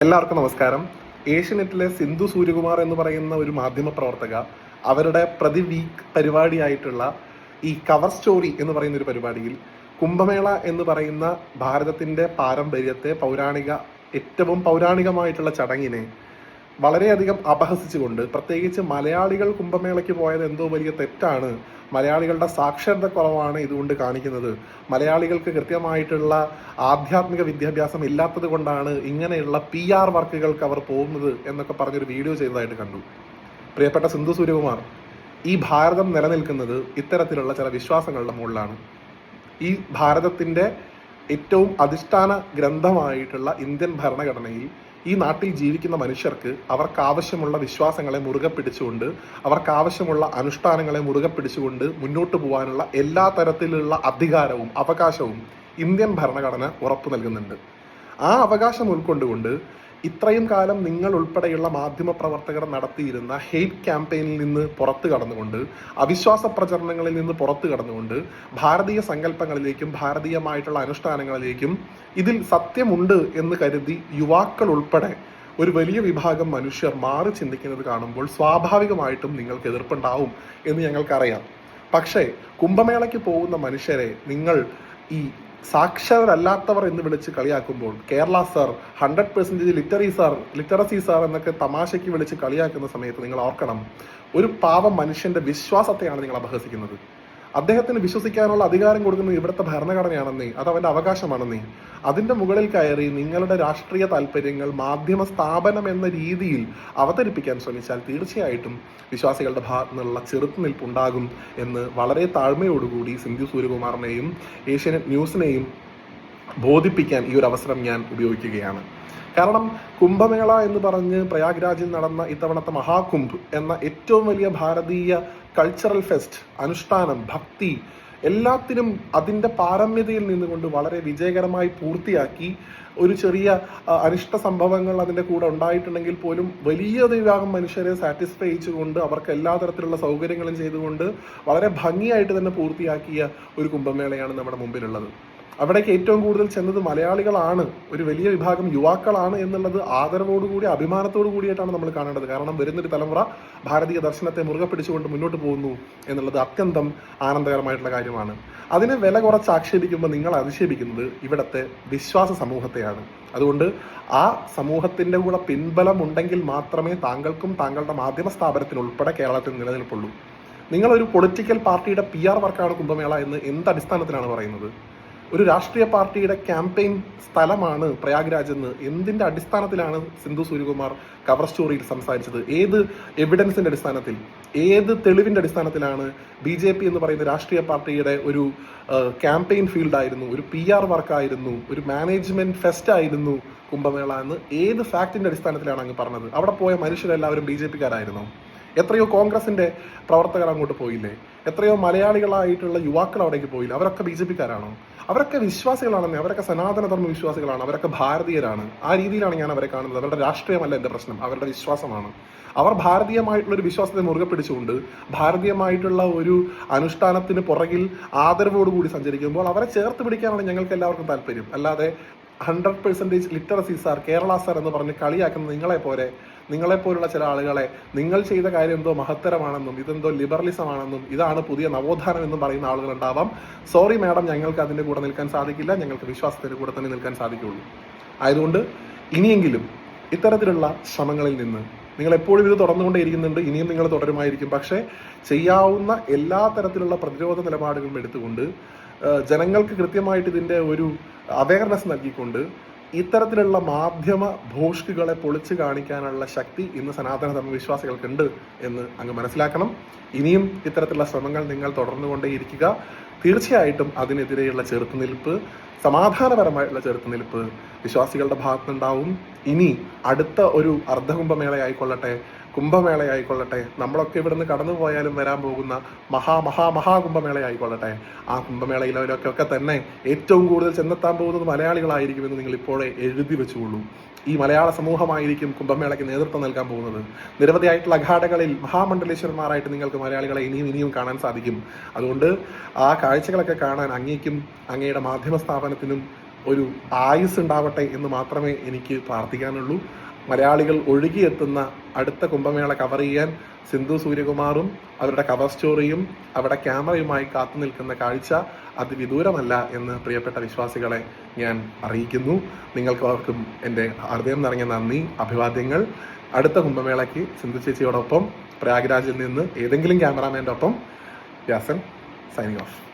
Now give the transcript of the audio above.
എല്ലാവർക്കും നമസ്കാരം. ഏഷ്യനെറ്റിലെ സിന്ധു സൂര്യകുമാർ എന്ന് പറയുന്ന ഒരു മാധ്യമ പ്രവർത്തക അവരുടെ പ്രതി വീക്ക് പരിപാടിയായിട്ടുള്ള ഈ കവർ സ്റ്റോറി എന്ന് പറയുന്ന ഒരു പരിപാടിയിൽ കുംഭമേള എന്ന് പറയുന്ന ഭാരതത്തിന്റെ പാരമ്പര്യത്തെ പൗരാണിക ഏറ്റവും പൗരാണികമായിട്ടുള്ള ചടങ്ങിനെ വളരെയധികം അപഹസിച്ചുകൊണ്ട് പ്രത്യേകിച്ച് മലയാളികൾ കുംഭമേളയ്ക്ക് പോയത് എന്തോ വലിയ തെറ്റാണ് മലയാളികളുടെ സാക്ഷരത കുറവാണ് ഇതുകൊണ്ട് കാണിക്കുന്നത്. മലയാളികൾക്ക് കൃത്യമായിട്ടുള്ള ആധ്യാത്മിക വിദ്യാഭ്യാസം ഇല്ലാത്തത് കൊണ്ടാണ് ഇങ്ങനെയുള്ള പി ആർ വർക്കുകൾക്ക് അവർ പോകുന്നത് എന്നൊക്കെ പറഞ്ഞൊരു വീഡിയോ ചെയ്തതായിട്ട് കണ്ടു. പ്രിയപ്പെട്ട സിന്ധു സൂര്യകുമാർ ഈ ഭാരതം നിലനിൽക്കുന്നത് ഇത്തരത്തിലുള്ള ചില വിശ്വാസങ്ങളുടെ മുകളിലാണ്. ഈ ഭാരതത്തിന്റെ ഏറ്റവും അധിഷ്ഠാന ഗ്രന്ഥമായിട്ടുള്ള ഇന്ത്യൻ ഭരണഘടനയിൽ ഈ നാട്ടിൽ ജീവിക്കുന്ന മനുഷ്യർക്ക് അവർക്ക് ആവശ്യമുള്ള വിശ്വാസങ്ങളെ മുറുകെ പിടിച്ചുകൊണ്ട് അവർക്ക് ആവശ്യമുള്ള അനുഷ്ഠാനങ്ങളെ മുറുകെ പിടിച്ചുകൊണ്ട് മുന്നോട്ട് പോകാനുള്ള എല്ലാ തരത്തിലുള്ള അധികാരവും അവകാശവും ഇന്ത്യൻ ഭരണഘടന ഉറപ്പു നൽകുന്നുണ്ട്. ആ അവകാശം ഉൾക്കൊണ്ടുകൊണ്ട് ഇത്രയും കാലം നിങ്ങൾ ഉൾപ്പെടെയുള്ള മാധ്യമ പ്രവർത്തകർ നടത്തിയിരുന്ന ഹെയ്റ്റ് ക്യാമ്പയിനിൽ നിന്ന് പുറത്തു കടന്നുകൊണ്ട് അവിശ്വാസ പ്രചരണങ്ങളിൽ നിന്ന് പുറത്തു കടന്നുകൊണ്ട് ഭാരതീയ സങ്കല്പങ്ങളിലേക്കും ഭാരതീയമായിട്ടുള്ള അനുഷ്ഠാനങ്ങളിലേക്കും ഇതിൽ സത്യമുണ്ട് എന്ന് കരുതി യുവാക്കൾ ഉൾപ്പെടെ ഒരു വലിയ വിഭാഗം മനുഷ്യർ മാറി ചിന്തിക്കുന്നത് കാണുമ്പോൾ സ്വാഭാവികമായിട്ടും നിങ്ങൾക്ക് എതിർപ്പുണ്ടാവും എന്ന് ഞങ്ങൾക്കറിയാം. പക്ഷേ കുംഭമേളയ്ക്ക് പോകുന്ന മനുഷ്യരെ നിങ്ങൾ ഈ സാക്ഷരരല്ലാത്തവർ എന്ന് വിളിച്ച് കളിയാക്കുമ്പോൾ Kerala sir hundred percentage literary sir literacy sir എന്നൊക്കെ തമാശയ്ക്ക് വിളിച്ച് കളിയാക്കുന്ന സമയത്ത് നിങ്ങൾ ഓർക്കണം ഒരു പാവം മനുഷ്യന്റെ വിശ്വാസത്തെയാണ് നിങ്ങൾ അപഹസിക്കുന്നത്. അദ്ദേഹത്തിന് വിശ്വസിക്കാനുള്ള അധികാരം കൊടുക്കുന്നത് ഇവിടുത്തെ ഭരണഘടനയാണെന്നേ അത് അവന്റെ അവകാശമാണെന്നേ. അതിന്റെ മുകളിൽ കയറി നിങ്ങളുടെ രാഷ്ട്രീയ താല്പര്യങ്ങൾ മാധ്യമ സ്ഥാപനം എന്ന രീതിയിൽ അവതരിപ്പിക്കാൻ ശ്രമിച്ചാൽ തീർച്ചയായിട്ടും വിശ്വാസികളുടെ ഭാഗത്തു നിന്നുള്ള ചെറുത്തുനിൽപ്പുണ്ടാകും എന്ന് വളരെ താഴ്മയോടുകൂടി സിന്ധു സൂര്യകുമാറിനെയും ഏഷ്യൻ ന്യൂസിനെയും ബോധിപ്പിക്കാൻ ഈ ഒരു അവസരം ഞാൻ ഉപയോഗിക്കുകയാണ്. കാരണം കുംഭമേള എന്ന് പറഞ്ഞ് പ്രയാഗ്രാജിൽ നടന്ന ഇത്തവണത്തെ മഹാകുംഭ് എന്ന ഏറ്റവും വലിയ ഭാരതീയ കൾച്ചറൽ ഫെസ്റ്റ് അനുഷ്ഠാനം ഭക്തി എല്ലാത്തിനും അതിന്റെ പാരമ്യതയിൽ നിന്നുകൊണ്ട് വളരെ വിജയകരമായി പൂർത്തിയാക്കി ഒരു ചെറിയ അനിഷ്ട സംഭവങ്ങൾ അതിന്റെ കൂടെ ഉണ്ടായിട്ടുണ്ടെങ്കിൽ പോലും വലിയ വിഭാഗം മനുഷ്യരെ സാറ്റിസ്ഫൈ ചെയ്തുകൊണ്ട് അവർക്ക് എല്ലാ തരത്തിലുള്ള സൗകര്യങ്ങളും ചെയ്തുകൊണ്ട് വളരെ ഭംഗിയായിട്ട് തന്നെ പൂർത്തിയാക്കിയ ഒരു കുംഭമേളയാണ് നമ്മുടെ മുമ്പിലുള്ളത്. അവിടേക്ക് ഏറ്റവും കൂടുതൽ ചെന്നത് മലയാളികളാണ്. ഒരു വലിയ വിഭാഗം യുവാക്കളാണ് എന്നുള്ളത് ആദരവോടുകൂടി അഭിമാനത്തോടു കൂടിയിട്ടാണ് നമ്മൾ കാണേണ്ടത്. കാരണം വരുന്നൊരു തലമുറ ഭാരതീയ ദർശനത്തെ മുറുകെ പിടിച്ചുകൊണ്ട് മുന്നോട്ട് പോകുന്നു എന്നുള്ളത് അത്യന്തം ആനന്ദകരമായിട്ടുള്ള കാര്യമാണ്. അതിനെ വില കുറച്ച് ആക്ഷേപിക്കുമ്പോൾ നിങ്ങൾ അധിക്ഷേപിക്കുന്നത് ഇവിടുത്തെ വിശ്വാസ സമൂഹത്തെയാണ്. അതുകൊണ്ട് ആ സമൂഹത്തിന്റെ കൂടെ പിൻബലം ഉണ്ടെങ്കിൽ മാത്രമേ താങ്കൾക്കും താങ്കളുടെ മാധ്യമ സ്ഥാപനത്തിന് ഉൾപ്പെടെ കേരളത്തിൽ നിലനിൽപ്പുള്ളൂ. നിങ്ങളൊരു പൊളിറ്റിക്കൽ പാർട്ടിയുടെ പി ആർ വർക്കാണ് കുംഭമേള എന്ന് എന്ത് അടിസ്ഥാനത്തിലാണ് പറയുന്നത്? ഒരു രാഷ്ട്രീയ പാർട്ടിയുടെ ക്യാമ്പയിൻ സ്ഥലമാണ് പ്രയാഗ്രാജ് എന്ന് എന്തിന്റെ അടിസ്ഥാനത്തിലാണ് സിന്ധു സൂര്യകുമാർ കവർ സ്റ്റോറിയിൽ സംസാരിച്ചത്? ഏത് എവിഡൻസിന്റെ അടിസ്ഥാനത്തിൽ? ഏത് തെളിവിന്റെ അടിസ്ഥാനത്തിലാണ് ബി ജെ പി എന്ന് പറയുന്ന രാഷ്ട്രീയ പാർട്ടിയുടെ ഒരു ക്യാമ്പയിൻ ഫീൽഡ് ആയിരുന്നു ഒരു പി ആർ വർക്കായിരുന്നു ഒരു മാനേജ്മെന്റ് ഫെസ്റ്റ് ആയിരുന്നു കുംഭമേള എന്ന് ഏത് ഫാക്ടിന്റെ അടിസ്ഥാനത്തിലാണ് അങ്ങ് പറഞ്ഞത്? അവിടെ പോയ മനുഷ്യരെല്ലാവരും ബി ജെ പിക്കാരായിരുന്നോ എത്രയോ കോൺഗ്രസിന്റെ പ്രവർത്തകർ അങ്ങോട്ട് പോയില്ലേ? എത്രയോ മലയാളികളായിട്ടുള്ള യുവാക്കൾ അവിടേക്ക് പോയില്ല? അവരൊക്കെ ബി ജെ പിക്കാരാണോ? അവരൊക്കെ വിശ്വാസികളാണെന്നേ അവരൊക്കെ സനാതനധർമ്മ വിശ്വാസികളാണ് അവരൊക്കെ ഭാരതീയരാണ്. ആ രീതിയിലാണ് ഞാൻ അവരെ കാണുന്നത്. അവരുടെ രാഷ്ട്രീയമല്ല എന്റെ പ്രശ്നം അവരുടെ വിശ്വാസമാണ്. അവർ ഭാരതീയമായിട്ടുള്ള ഒരു വിശ്വാസത്തെ മുറുകെ പിടിച്ചുകൊണ്ട് ഭാരതീയമായിട്ടുള്ള ഒരു അനുഷ്ഠാനത്തിന് പുറകിൽ ആദരവോടുകൂടി സഞ്ചരിക്കുമ്പോൾ അവരെ ചേർത്ത് പിടിക്കാനാണ് ഞങ്ങൾക്ക് എല്ലാവർക്കും താല്പര്യം. അല്ലാതെ hundred percentage literacy sir Kerala sir എന്ന് പറഞ്ഞ് കളിയാക്കുന്ന നിങ്ങളെ പോലെ നിങ്ങളെ പോലുള്ള ചില ആളുകളെ നിങ്ങൾ ചെയ്ത കാര്യം എന്തോ മഹത്തരമാണെന്നും ഇതെന്തോ ലിബറലിസം ആണെന്നും ഇതാണ് പുതിയ നവോത്ഥാനം എന്നും പറയുന്ന ആളുകൾ ഉണ്ടാവാം സോറി മാഡം ഞങ്ങൾക്ക് അതിന്റെ കൂടെ നിൽക്കാൻ സാധിക്കില്ല. ഞങ്ങൾക്ക് വിശ്വാസത്തിന്റെ കൂടെ തന്നെ നിൽക്കാൻ സാധിക്കുള്ളൂ. ആയതുകൊണ്ട് ഇനിയെങ്കിലും ഇത്തരത്തിലുള്ള ശ്രമങ്ങളിൽ നിന്ന് നിങ്ങൾ എപ്പോഴും ഇത് തുടർന്നുകൊണ്ടേയിരിക്കുന്നുണ്ട് ഇനിയും നിങ്ങൾ തുടരുമായിരിക്കും. പക്ഷേ ചെയ്യാവുന്ന എല്ലാ തരത്തിലുള്ള പ്രതിരോധ നിലപാടുകളും എടുത്തുകൊണ്ട് ജനങ്ങൾക്ക് കൃത്യമായിട്ട് ഇതിന്റെ ഒരു അവയർനെസ് നൽകിക്കൊണ്ട് ഇത്തരത്തിലുള്ള മാധ്യമ ഭോഷ്കുകളെ പൊളിച്ചു കാണിക്കാനുള്ള ശക്തി ഇന്ന് സനാതന ധർമ്മവിശ്വാസികൾക്കുണ്ട് എന്ന് അങ്ങ് മനസ്സിലാക്കണം. ഇനിയും ഇത്തരത്തിലുള്ള ശ്രമങ്ങൾ നിങ്ങൾ തുടർന്നുകൊണ്ടേയിരിക്കുക. തീർച്ചയായിട്ടും അതിനെതിരെയുള്ള ചെറുത്തുനിൽപ്പ് സമാധാനപരമായിട്ടുള്ള ചെറുത്തുനിൽപ്പ് വിശ്വാസികളുടെ ഭാഗത്തുനിന്നുണ്ടാവും. ഇനി അടുത്ത ഒരു അർദ്ധകുംഭമേളയായിക്കൊള്ളട്ടെ കുംഭമേളയായിക്കൊള്ളട്ടെ നമ്മളൊക്കെ ഇവിടുന്ന് കടന്നു പോയാലും വരാൻ പോകുന്ന മഹാ മഹാ മഹാ കുംഭമേളയായിക്കൊള്ളട്ടെ. ആ കുംഭമേളയിലൊക്കെ തന്നെ ഏറ്റവും കൂടുതൽ ചെന്നെത്താൻ പോകുന്നത് മലയാളികളായിരിക്കുമെന്ന് നിങ്ങൾ ഇപ്പോഴേ എഴുതി വെച്ചുകൊള്ളൂ. ഈ മലയാള സമൂഹമായിരിക്കും കുംഭമേളയ്ക്ക് നേതൃത്വം നൽകാൻ പോകുന്നത്. നിരവധിയായിട്ടുള്ള അഘാടകളിൽ മഹാമണ്ഡലേശ്വരന്മാരായിട്ട് നിങ്ങൾക്ക് മലയാളികളെ ഇനിയും ഇനിയും കാണാൻ സാധിക്കും. അതുകൊണ്ട് ആ കാഴ്ചകളൊക്കെ കാണാൻ അങ്ങേക്കും അങ്ങയുടെ മാധ്യമ സ്ഥാപനത്തിനും ഒരു ആയുസ് ഉണ്ടാവട്ടെ എന്ന് മാത്രമേ എനിക്ക് പ്രാർത്ഥിക്കാനുള്ളൂ. മലയാളികൾ ഒഴുകിയെത്തുന്ന അടുത്ത കുംഭമേള കവർ ചെയ്യാൻ സിന്ധു സൂര്യകുമാറും അവരുടെ കവർ സ്റ്റോറിയും അവരുടെ ക്യാമറയുമായി കാത്തു നിൽക്കുന്ന കാഴ്ച അതിവിദൂരമല്ല എന്ന് പ്രിയപ്പെട്ട വിശ്വാസികളെ ഞാൻ അറിയിക്കുന്നു. നിങ്ങൾക്കവർക്കും എന്റെ ഹൃദയം നിറഞ്ഞ നന്ദി അഭിവാദ്യങ്ങൾ. അടുത്ത കുംഭമേളയ്ക്ക് സിന്ധു ചേച്ചിയോടൊപ്പം പ്രയാഗ്രാജിൽ നിന്ന് ഏതെങ്കിലും ക്യാമറാമാന്റെ ഒപ്പം. Vyasan signing off